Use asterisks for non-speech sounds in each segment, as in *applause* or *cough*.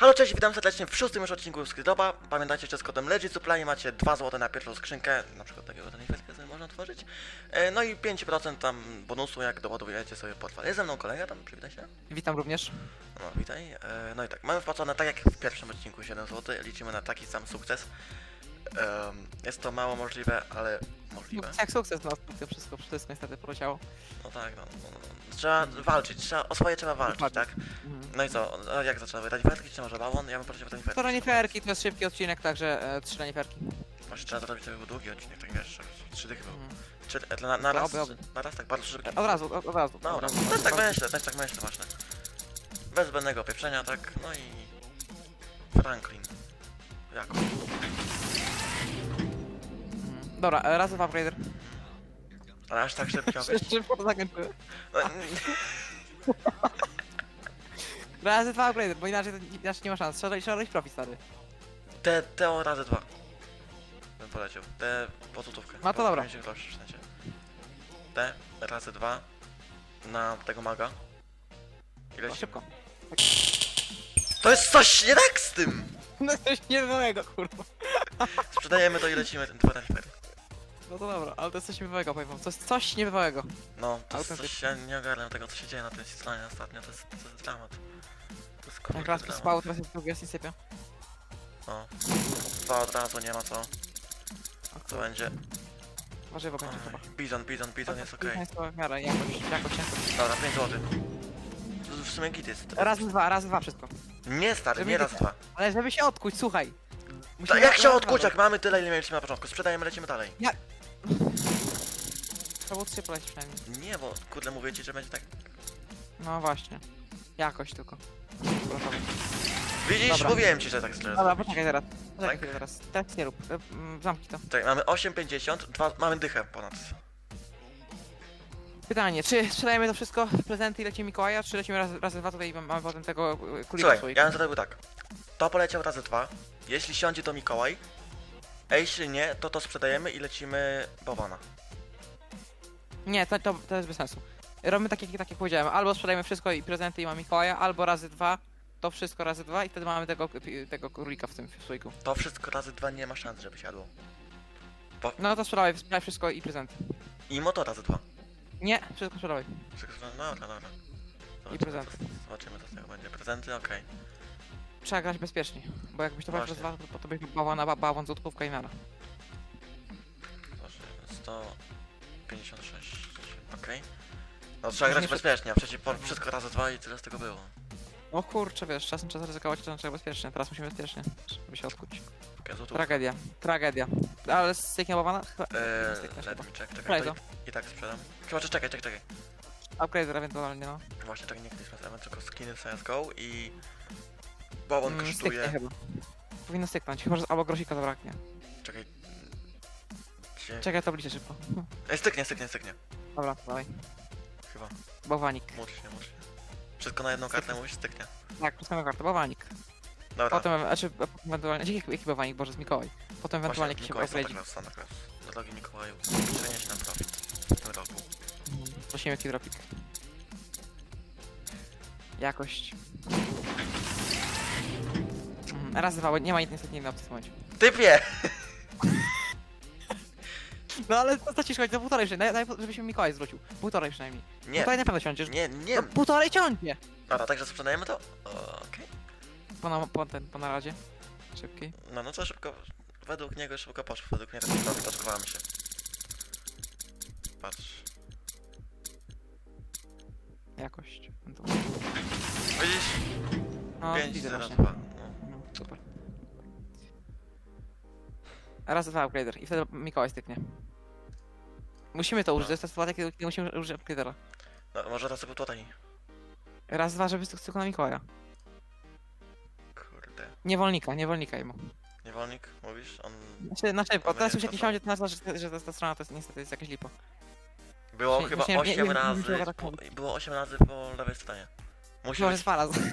Halo, cześć, witam serdecznie w szóstym już odcinku Skrydoba. Pamiętajcie, że z kodem LegitSupply macie 2 zł na pierwszą skrzynkę, na przykład takiego tenifelkę sobie można otworzyć. E, No i 5% tam bonusu, jak doładujecie sobie portfel. Jest ze mną kolega, tam przywitaj się. Witam również. No, witaj. E, No i tak, mamy wpłacone tak jak w pierwszym odcinku 7 zł, liczymy na taki sam sukces. Em, Jest to mało możliwe, ale możliwe. Jak sukces na to wszystko, wszystko niestety poleciało. No tak, no, no, no. Trzeba walczyć, trzeba, o swoje trzeba walczyć, tak? Mhm. No i co, jak zaczęły? Reniferki czy może bałon? Ja bym prosił o reniferki. To reniferki, to jest szybki odcinek, także e, trzy reniferki. Może trzeba zrobić sobie długi odcinek, tak wiesz, żeby trzy dychy był. Mhm. Trzy, e, na, na raz, Oby, oby. na raz tak bardzo szybki. Od razu, od, od razu. Dobra, od razu. też tak myślę, też tak myślę właśnie. Bez zbędnego pieprzenia, tak, no i... Franklin. Jako. Dobra, razy dwa upgrader. Ale aż tak szybko być. Szybko to zakończyłem. Razy dwa upgrader, bo inaczej, to, inaczej nie ma szans. Trzeba, trzeba robić profit, stary. Te, te o razy dwa. Bym poleciał. Te po złotówkę. No to dobra. 50 groszy w sensie. Te razy dwa na tego maga. Ile No, szybko. To jest coś nie tak z tym! *laughs* No coś niezłego, kurwa. Sprzedajemy to i lecimy ten dwa renifery. No to dobra, ale to jest coś niebywałego, powiem wam. To jest coś niebywałego. No, to jest coś, ja nie ogarniam tego, co się dzieje na tej stronie ostatnio, to jest, to jest dramat. To jest kurde raz dramat. spało, teraz jest drugi, jest nie sypia. No. Dwa od razu, nie ma co. Co będzie? Warzywo będzie chyba. Oj, Bizon, bizon, bizon jest okej. Jest to w miarę jakość, jakość. Dobra, 5 zł. W sumie git jest. Razy dwa, razy dwa wszystko. Nie stary, Żeby nie raz tak. dwa. Ale żeby się odkuć, słuchaj. Ta, Musimy jak się odkuć, jak mamy tyle, ile mieliśmy na początku? Sprzedajemy, lecimy dalej. Trzeba było trzy polecieć przynajmniej. Nie, bo kurde mówię ci, że będzie tak... No właśnie. Jakoś tylko. Gotowe. Widzisz, Dobra. mówiłem ci, że tak szczerze. Dobra, poczekaj teraz. Tak? Poczekaj chwilę teraz. Teraz nie rób. E, mm, Zamknij to. Czekaj, mamy 8,50, dwa, mamy dychę ponad. Pytanie, czy sprzedajemy to wszystko prezenty i lecimy Mikołaja, czy lecimy raz, razy dwa tutaj i mamy potem tego e, królika Słuchaj, swoich? ja bym zrobił tak. To poleciał razy dwa. Jeśli siądzie to Mikołaj. A jeśli nie, to to sprzedajemy i lecimy Bawana. Nie, to, to, to jest bez sensu. Robimy tak jak, tak jak powiedziałem, albo sprzedajemy wszystko i prezenty i mamy Mikołaja, albo razy dwa, to wszystko razy dwa i wtedy mamy tego, tego królika w tym słoiku. To wszystko razy dwa nie ma szans, żeby siadło. No to sprzedawaj, sprzedawaj wszystko i prezenty. I moto razy dwa. Nie, wszystko sprzedawaj. Wszystko- No dobra, dobra. Zobaczymy, prezenty. co- Zobaczymy co z tego będzie. Prezenty, okej. Trzeba grać bezpiecznie, bo jakbyś to Właśnie. dwa, to, to byś bałwana, ba, bałwan, złotówka i nara. Proszę, 156. Okej. No trzeba grać nie bezpiecznie, a przecież po- wszystko razy dwa i tyle z tego było. O kurczę, wiesz, czasem trzeba zaryzykować, czasem trzeba bezpiecznie, teraz musimy bezpiecznie, żeby się odkuć. Okej, złotówka. Tragedia, tragedia. Ale z styknie bałwana? Chyba. Eee, stykniesz let chyba. me check, czekaj, Prego. to i, i tak sprzedam. Chyba, że czekaj, czekaj, czekaj. Upgrader ewentualnie, no. Właśnie, czekaj, nie Christmas Event, tylko skiny CSGO i... Bałon Mm, kosztuje... Styknie chyba. Powinno styknąć, chyba że albo grosika zabraknie. Czekaj... Gdzie... Czekaj, to bliżej szybko. Ej, styknie, styknie, styknie. Dobra, dawaj. Chyba. Bałwanik. Módl się, módl się. Wszystko na jedną kartę mówisz, styknie. Tak, pustamy kartę, bałwanik. Dobra. Potem, znaczy, ewentualnie, jaki, jaki bałwanik, Boże, z Mikołaj. Potem ewentualnie jakiś Mikołaj Santa. Claus, Santa Claus. Do drogi Mikołaju. Przenieś nam profit w tym roku. Prosimy jaki dropik. Jakość. Raz, dwa, bo nie ma niestety innej opcji w tym momencie. Typie! *laughs* No ale co co ci szkodzi, to półtorej przynajmniej, daj, żebyś mi Mikołaj zwrócił. Półtorej przynajmniej. Nie, Półtorej na pewno nie, nie. No, półtorej ciągnie! Dobra, także sprzedajemy to? Okej. Po, na, po, ten, po naradzie. Szybkiej. No, no co szybko... Według niego szybko poszło, według mnie też profit, oczekowałem się. Patrz. Jakość. No, to... Widzisz? no 5, widzę 0, właśnie. 2. Raz, dwa upgrader i wtedy Mikołaj styknie. Musimy to użyć, to jest ta sytuacja, kiedy kiedy musimy użyć upgradera. no może raz był tutaj. Raz, dwa, żeby tylko na Mikołaja. Kurde. Niewolnika, niewolnika jemu. Niewolnik, mówisz? On... Znaczy, znaczy bo On teraz już jak nie pasował. siądzie, to znaczy, że, że ta, ta strona to jest niestety jest jakaś lipa. Było Nie- chyba nie- nie- 8 nie- nie razy... musiała tak po, mówić. było 8 razy po lewej stronie. Musi Może być... dwa razy. *laughs*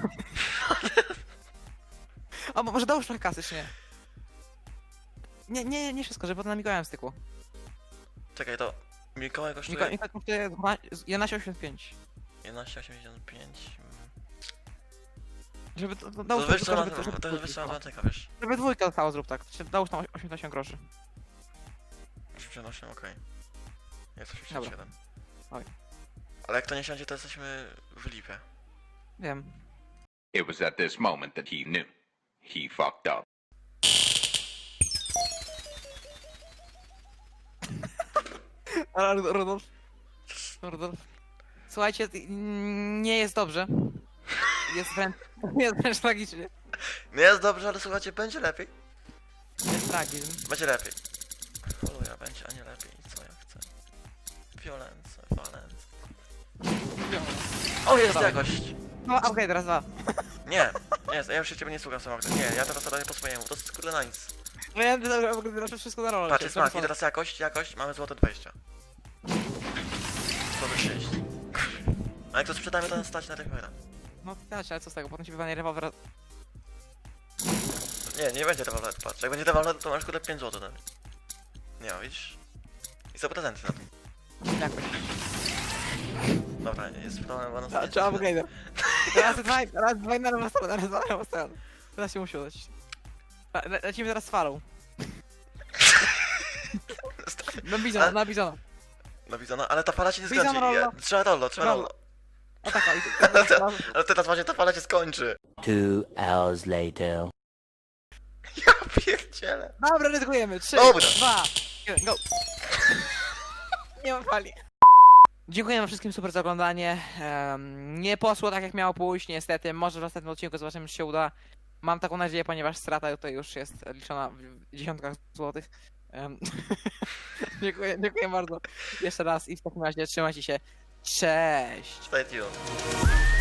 A mo- może dołóż trochę kasy, czy nie? Nie, nie, nie wszystko, żeby potem na Mikołajem stykło. Czekaj, to... Mikołaj kosztuje Mikołaj, Mikołaj kosztuje dwa- 11,85. 11,85. Żeby to, to, To co, żeby, to, żeby, to dwójka wiesz co, została. Atlantyka, wiesz. żeby dwójka została, zrób tak. Się- Dałóż tam 88 groszy. 88, okej. Jest Dobra. 87. Oj. Ale jak to nie siądzie, to jesteśmy w lipie. Wiem. It was at this moment that he knew. He fucked up. Ru- Rudolf. Rudolf. Słuchajcie, nie jest dobrze. Jest wręcz, *laughs* jest wręcz tragicznie. Nie jest dobrze, ale słuchajcie, będzie lepiej. Jest tragizm. Będzie lepiej. Holuja będzie, a nie lepiej. Co ja chcę? Violence, violence. O, jest Dawaj. jakość! No, okej, teraz dwa. Nie, nie, ja już się ciebie nie słucham, Samochód. Nie, ja teraz robię po swojemu. To jest kurde nice. No ja dobra, zawsze wszystko na rolę. Patrz, jest smak. I teraz jakość, jakość, mamy złote 20. Złote 6. A jak to sprzedamy, to nas stać na rewolwera. No tak, ale co z tego? Potem ci wywanie rewolwer. Nie, nie będzie rewolwer, patrz. Jak będzie rewolwer, to masz kurde 5 zł nawet. Nie ma, widzisz? I są prezenty na to. Jakoś. Dobra, jest problem, bo nas A, Trzeba upgrade'a. Raz dwa, raz dwa na lewą stronę, raz dwa na lewą stronę. Teraz się musi udać. Le le lecimy teraz z falą. *laughs* Na bizona, na bizona. No widzona, ale ta fala się nie skończy. rollo. Ja, trzeba rollo, trzeba Rollo. rollo. O taka, i *laughs* Ale teraz właśnie ta fala się skończy. Two hours later. Ja pierdzielę. Dobra, ryzykujemy. Trzy, Dobra. dwa, jeden, go. *laughs* Nie mam fali. Dziękujemy wszystkim super za oglądanie. Em, nie poszło tak jak miało pójść, niestety. Może w następnym odcinku zobaczymy, czy się uda. Mam taką nadzieję, ponieważ strata tutaj już jest liczona w dziesiątkach złotych. *laughs* Dziękuję, dziękuję bardzo jeszcze raz i w takim razie trzymajcie się. Cześć! Stay tuned.